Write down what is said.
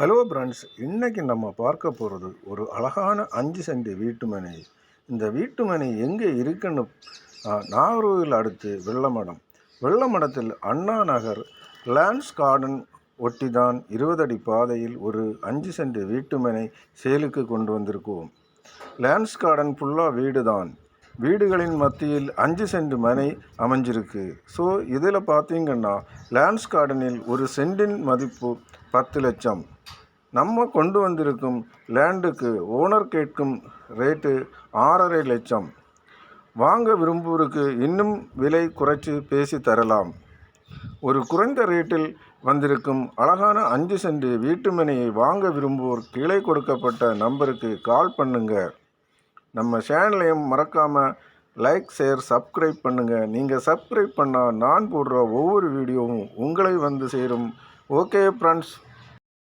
Hello friends இன்றைக்கி நம்ம பார்க்க போகிறது ஒரு அழகான அஞ்சு சென்ட் வீட்டுமனை. இந்த வீட்டுமனை எங்கே இருக்குன்னு ஆ, நாகர்கோவில் அடுத்து வெள்ளமடம். வெள்ளமடத்தில் அண்ணா நகர் லேண்ட்ஸ் கார்டன் ஒட்டிதான் இருபது அடி பாதையில் ஒரு அஞ்சு சென்ட் வீட்டுமனை சேலுக்கு கொண்டு வந்திருக்கோம். லேண்ட்ஸ் கார்டன் ஃபுல்லாக வீடு தான் வீடுகளின் மத்தியில் அஞ்சு சென்ட் மனை அமைஞ்சிருக்கு. ஸோ இதில் பார்த்தீங்கன்னா லேண்ட்ஸ் கார்டனில் ஒரு சென்டின் மதிப்பு பத்து லட்சம். நம்ம கொண்டு வந்திருக்கும் லேண்டுக்கு ஓனர் கேட்கும் ரேட்டு ஆறரை லட்சம். வாங்க விரும்புவோருக்கு இன்னும் விலை குறைச்சி பேசி தரலாம். ஒரு குறைந்த ரேட்டில் வந்திருக்கும் அழகான அஞ்சு சென்ட் வீட்டுமனையை வாங்க விரும்புவோர் கீழே கொடுக்கப்பட்ட நம்பருக்கு கால் பண்ணுங்கள் நம்ம சேனலையும் மறக்காமல் லைக் ஷேர் சப்ஸ்கிரைப் பண்ணுங்கள் நீங்கள் சப்ஸ்கிரைப் பண்ணால் நான் போடுற ஒவ்வொரு வீடியோவும் உங்களை வந்து சேரும். Okay friends